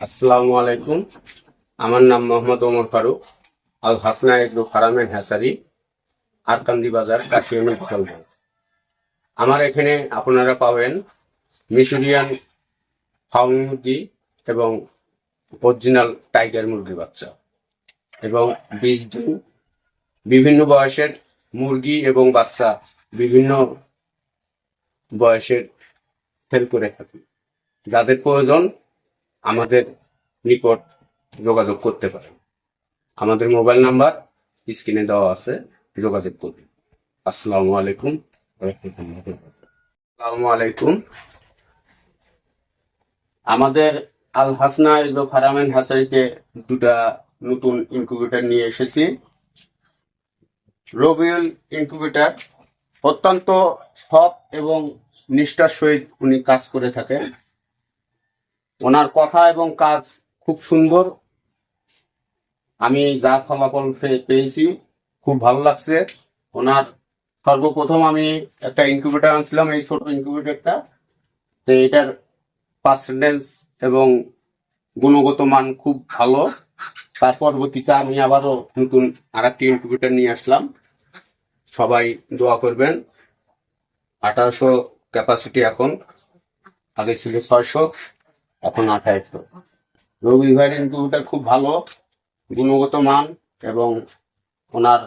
আসসালামু আলাইকুম। আমার নাম মোহাম্মদ ওমর ফারুক আল হাসনা এগ্রো ফার্মের হ্যাসারি আরকান্দি বাজার কাশিয়ামি হোটেলগঞ্জ আমার এখানে আপনারা পাবেন মিশরিয়ান ফাউল মুরগি এবং অরিজিনাল টাইগার মুরগির বাচ্চা এবং বীজ বিভিন্ন বয়সের মুরগি এবং বাচ্চা বিভিন্ন বয়সের সেল করে থাকি। যাদের প্রয়োজন আমাদের নিকট যোগাযোগ করতে পারেন। আমাদের মোবাইল নাম্বার স্ক্রিনে দেওয়া আছে, যোগাযোগ করুন। আসসালামু আলাইকুম আসসালামু আলাইকুম। আমাদের আল হাসনা এগ্রো ফার্মেন হাসারিতে দুটা নতুন ইনকিউবেটর নিয়ে এসেছি। রবিউল ইনকিউবেটর অত্যন্ত সৎ এবং নিষ্ঠার সহিত উনি কাজ করে থাকেন। ওনার কথা এবং কাজ খুব সুন্দর। আমি যা ফলাফল পেয়েছি, খুব ভালো লাগছে। ওনার সর্বপ্রথম আমি একটা ইনকিউবেটর আনছিলাম, এই ছোট ইনকিউবেটরটা তো এটার পার্সেন্টেজ এবং গুণগত মান খুব ভালো। তার পরবর্তীতে আমি আবারও নতুন আর একটি ইনকিউবেটর নিয়ে আসলাম। সবাই দোয়া করবেন। আঠারোশো ক্যাপাসিটি এখন আগে ছিল ছয়শো। এখন আঠাইশ। রবি ভাইরেন ইনকিউবেটার খুব ভালো, গুণগত মান এবং ওনার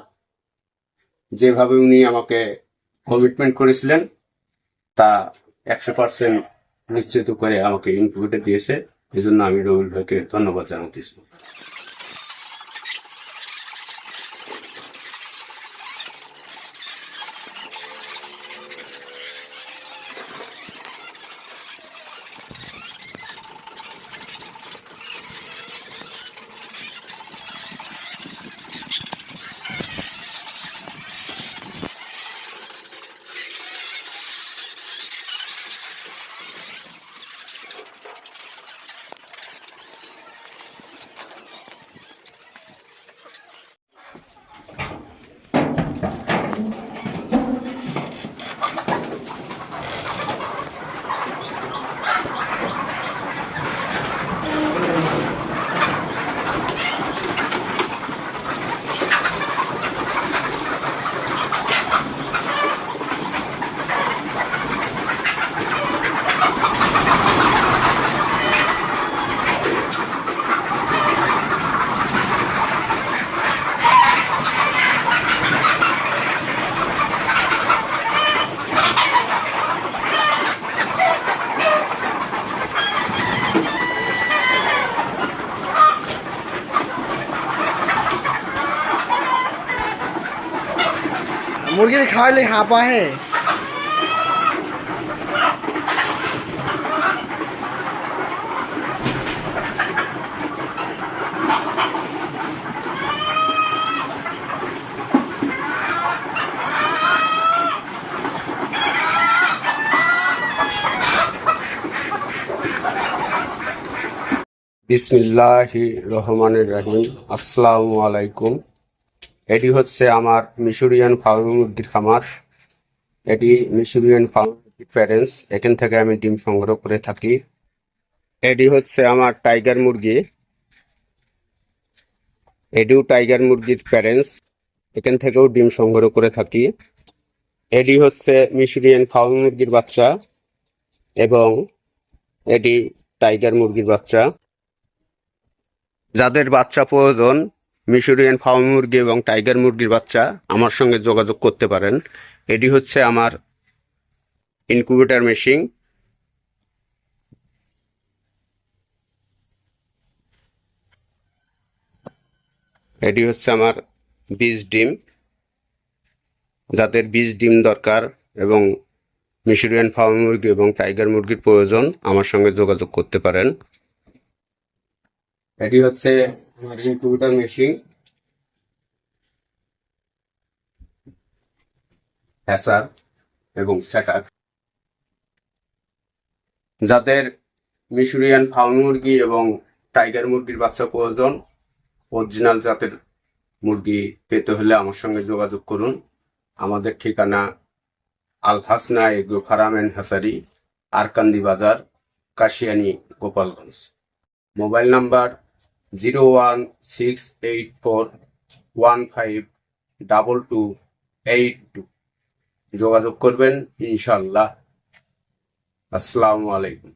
যেভাবে উনি আমাকে কমিটমেন্ট করেছিলেন, তা একশো পার্সেন্ট নিশ্চিত করে আমাকে ইনকিউবেটার দিয়েছে। এই জন্য আমি রবি ভাইকে ধন্যবাদ জানাতেছি मुर्गी खा ले हाँ पा है। बिस्मिल्लाहिर्रहमानिर्रहीम। अल्लाम এটি হচ্ছে আমার মিশরিয়ান ফার্ম মুরগির খামার। এটি মিশরিয়ান ফার্ম প্যারেন্টস এখান থেকে আমি ডিম সংগ্রহ করে থাকি। এটি হচ্ছে আমার টাইগার মুরগি। এটিও টাইগার মুরগির প্যারেন্টস এখান থেকেও ডিম সংগ্রহ করে থাকি। এটি হচ্ছে মিশরিয়ান ফার্ম মুরগির বাচ্চা এবং এটি টাইগার মুরগির বাচ্চা। যাদের বাচ্চা প্রয়োজন মিশরিয়ান ফার্ম মুরগি এবং টাইগার মুরগির বাচ্চা আমার সঙ্গে যোগাযোগ করতে পারেন। এটি হচ্ছে আমার ইনকিউবেটর মেশিন। এটি হচ্ছে আমার বীজ ডিম। যাদের বীজ ডিম দরকার এবং মিশরিয়ান ফার্ম মুরগি এবং টাইগার মুরগির প্রয়োজন, আমার সঙ্গে যোগাযোগ করতে পারেন। এটি হচ্ছে আমার ইনকিউবেটর মেশিন হ্যাসার এবং স্যাটার যাদের মিশরিয়ান ফার্ম মুরগি এবং টাইগার মুরগির বাচ্চা প্রয়োজন, অরিজিনাল জাতের মুরগি পেতে হলে আমার সঙ্গে যোগাযোগ করুন। আমাদের ঠিকানা Al Hasna agro farm and hatchery Arkandi বাজার, Kashiani, Gopalganj. Mobile number zero one six eight four one five double two eight two যোগাযোগ করবেন, ইনশাল্লাহ। আসসালামু আলাইকুম।